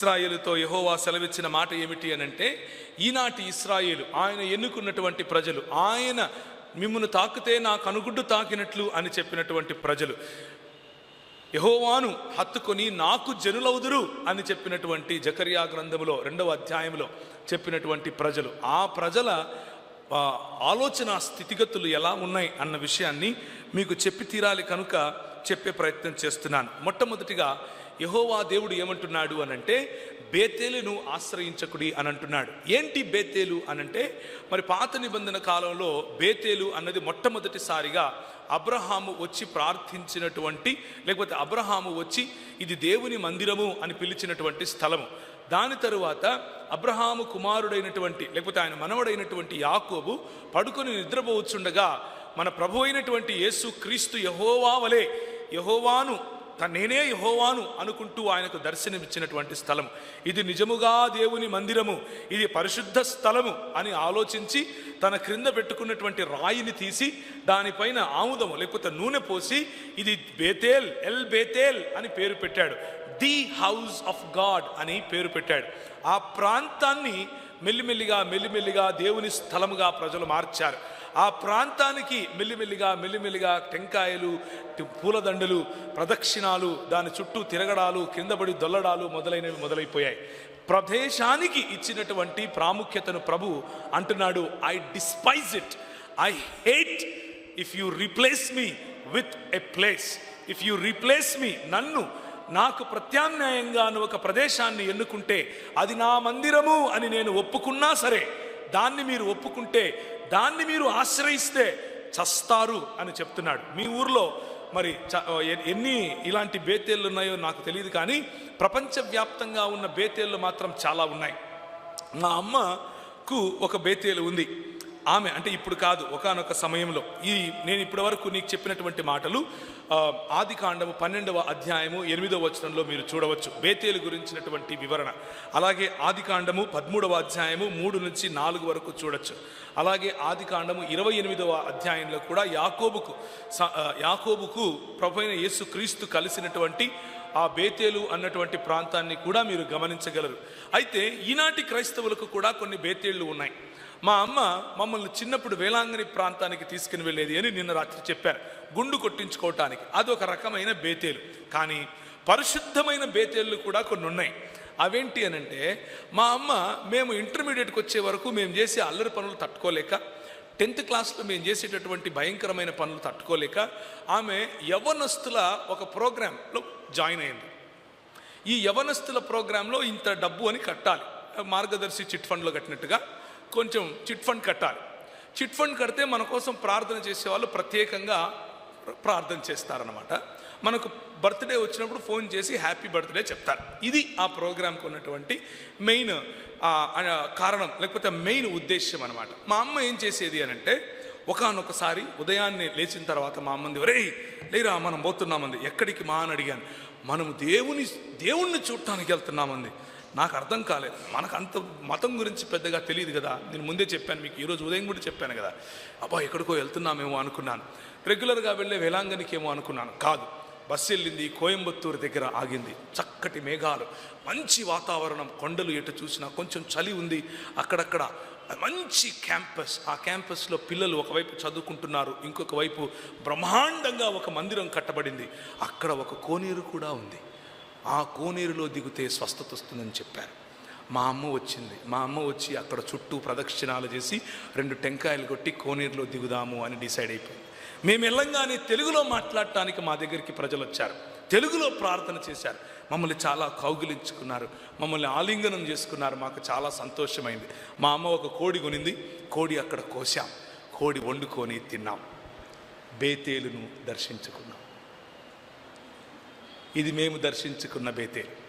ఇస్రాయేలుతో యహోవా సెలవిచ్చిన మాట ఏమిటి అని అంటే ఈనాటి ఇస్రాయేలు ఆయన ఎన్నుకున్నటువంటి ప్రజలు ఆయన మిమ్మల్ని తాకితే నాకు అనుగుడ్డు తాకినట్లు అని చెప్పినటువంటి ప్రజలు. యహోవాను హత్తుకొని నాకు జనులవుదురు అని చెప్పినటువంటి జకరియా గ్రంథములో రెండవ అధ్యాయంలో చెప్పినటువంటి ప్రజలు. ఆ ప్రజల ఆలోచన స్థితిగతులు ఎలా ఉన్నాయి అన్న విషయాన్ని మీకు చెప్పి తీరాలి కనుక చెప్పే ప్రయత్నం చేస్తున్నాను. మొట్టమొదటిగా యహోవా దేవుడు ఏమంటున్నాడు అనంటే బేతేలును ఆశ్రయించకుడి అని అంటున్నాడు ఏంటి బేతేలు అనంటే మరి పాత నిబంధన కాలంలో బేతేలు అన్నది మొట్టమొదటిసారిగా అబ్రహాము వచ్చి ప్రార్థించినటువంటి లేకపోతే అబ్రహాము వచ్చి ఇది దేవుని మందిరము అని పిలిచినటువంటి స్థలము. దాని తరువాత అబ్రహాము కుమారుడైనటువంటి లేకపోతే ఆయన మనవడైనటువంటి యాకోబు పడుకొని నిద్రపోవచ్చుండగా మన ప్రభు అయినటువంటి యేసు క్రీస్తు యహోవా వలె యహోవాను నేనే యహోవాను అనుకుంటూ ఆయనకు దర్శనమిచ్చినటువంటి స్థలం ఇది నిజముగా దేవుని మందిరము ఇది పరిశుద్ధ స్థలము అని ఆలోచించి తన క్రింద పెట్టుకున్నటువంటి రాయిని తీసి దానిపైన ఆముదము లేకపోతే నూనె పోసి ఇది బేతేల్ ఎల్ బేతేల్ అని పేరు పెట్టాడు. ది హౌస్ ఆఫ్ గాడ్ అని పేరు పెట్టాడు. ఆ ప్రాంతాన్ని మెల్లిమెల్లిగా మెల్లిమెల్లిగా దేవుని స్థలముగా ప్రజలు మార్చారు. ఆ ప్రాంతానికి మెల్లిమెల్లిగా మెల్లిమెల్లిగా టెంకాయలు పూలదండలు ప్రదక్షిణాలు దాని చుట్టూ తిరగడాలు కిందపడి దొల్లడాలు మొదలైనవి మొదలైపోయాయి. ప్రదేశానికి ఇచ్చినటువంటి ప్రాముఖ్యతను ప్రభు అంటున్నాడు I despise it I hate if you replace me with a place if you replace me నన్ను నాకు ప్రత్యామ్నాయంగా ఒక ప్రదేశాన్ని ఎన్నుకుంటే అది నా మందిరము అని నేను ఒప్పుకున్నా సరే దాన్ని మీరు ఒప్పుకుంటే దాన్ని మీరు ఆశ్రయిస్తే చస్తారు అని చెప్తున్నాడు. మీ ఊర్లో మరి చ- ఎన్ని ఇలాంటి బేతేళ్ళు ఉన్నాయో నాకు తెలియదు కానీ ప్రపంచవ్యాప్తంగా ఉన్న బేతేళ్ళు మాత్రం చాలా ఉన్నాయి. మా అమ్మకు ఒక బేతేలు ఉంది. ఆమె అంటే ఇప్పుడు కాదు ఒకానొక సమయంలో. ఈ నేను ఇప్పటి వరకు నీకు చెప్పినటువంటి మాటలు ఆది కాండము పన్నెండవ అధ్యాయము ఎనిమిదవ వచనంలో మీరు చూడవచ్చు. బేతేలు గురించినటువంటి వివరణ. అలాగే ఆది కాండము పదమూడవ అధ్యాయము మూడు నుంచి నాలుగు వరకు చూడొచ్చు. అలాగే ఆది కాండము ఇరవై ఎనిమిదవ అధ్యాయంలో కూడా యాకోబుకు స- యాకోబుకు ప్రభైన యేసు క్రీస్తు కలిసినటువంటి ఆ బేతేలు అన్నటువంటి ప్రాంతాన్ని కూడా మీరు గమనించగలరు. అయితే ఈనాటి క్రైస్తవులకు కూడా కొన్ని బేతేళ్ళు ఉన్నాయి. మా అమ్మ మమ్మల్ని చిన్నప్పుడు వేలాంగని ప్రాంతానికి తీసుకుని వెళ్ళేది అని నిన్న రాత్రి చెప్పారు. గుండు కొట్టించుకోవటానికి. అదొక రకమైన బేతేలు. కానీ పరిశుద్ధమైన బేతేళ్ళు కూడా కొన్ని ఉన్నాయి. అవేంటి అనంటే మా అమ్మ మేము ఇంటర్మీడియట్కి వచ్చే వరకు మేము చేసే అల్లరి పనులు తట్టుకోలేక టెన్త్ క్లాస్లో మేము చేసేటటువంటి భయంకరమైన పనులు తట్టుకోలేక ఆమె యవనస్తుల ఒక ప్రోగ్రాంలో జాయిన్ అయింది. ఈ యవనస్తుల ప్రోగ్రాంలో ఇంత డబ్బు అని కట్టాలి. మార్గదర్శి చిట్ ఫండ్లో కట్టినట్టుగా కొంచెం చిట్ ఫండ్ కట్టాలి. చిట్ ఫండ్ కడితే మన కోసం ప్రార్థన చేసేవాళ్ళు ప్రత్యేకంగా ప్రార్థన చేస్తారనమాట మనకు బర్త్డే వచ్చినప్పుడు ఫోన్ చేసి హ్యాపీ బర్త్డే చెప్తారు. ఇది ఆ ప్రోగ్రాంకి ఉన్నటువంటి మెయిన్ కారణం లేకపోతే మెయిన్ ఉద్దేశ్యం అనమాట మా అమ్మ ఏం చేసేది అని అంటే ఒకనొకసారి ఉదయాన్నే లేచిన తర్వాత మా అమ్మంది ఒరేయ్ లేరా మనం పోతున్నామంది ఎక్కడికి మా అని అడిగాను. మనము దేవుని దేవుణ్ణి చూడటానికి వెళ్తున్నామంది నాకు అర్థం కాలేదు. మనకు అంత మతం గురించి పెద్దగా తెలియదు కదా. నేను ముందే చెప్పాను మీకు. ఈరోజు ఉదయం కూడా చెప్పాను కదా. అబ్బా ఎక్కడికో వెళ్తున్నామేమో అనుకున్నాను. రెగ్యులర్గా వెళ్ళే వేలాంగనికి ఏమో అనుకున్నాను. కాదు. బస్సు వెళ్ళింది కోయంబత్తూరు దగ్గర ఆగింది. చక్కటి మేఘాలు మంచి వాతావరణం కొండలు ఎటు చూసినా కొంచెం చలి ఉంది. అక్కడక్కడ మంచి క్యాంపస్. ఆ క్యాంపస్లో పిల్లలు ఒకవైపు చదువుకుంటున్నారు ఇంకొక వైపు బ్రహ్మాండంగా ఒక మందిరం కట్టబడింది. అక్కడ ఒక కోనేరు కూడా ఉంది. ఆ కోనేరులో దిగితే స్వస్థత వస్తుందని చెప్పారు. మా అమ్మ వచ్చింది. మా అమ్మ వచ్చి అక్కడ చుట్టూ ప్రదక్షిణాలు చేసి రెండు టెంకాయలు కొట్టి కోనేరులో దిగుదాము అని డిసైడ్ అయిపోయింది. మేము వెళ్ళంగానే తెలుగులో మాట్లాడటానికి మా దగ్గరికి ప్రజలు వచ్చారు. తెలుగులో ప్రార్థన చేశారు. మమ్మల్ని చాలా కౌగిలించుకున్నారు. మమ్మల్ని ఆలింగనం చేసుకున్నారు. మాకు చాలా సంతోషమైంది. మా అమ్మ ఒక కోడి కొనింది. కోడి అక్కడ కోసాం కోడి వండుకొని తిన్నాం. బేతేలును దర్శించుకున్నాం. ఇది మేము దర్శించుకున్న బేతేలు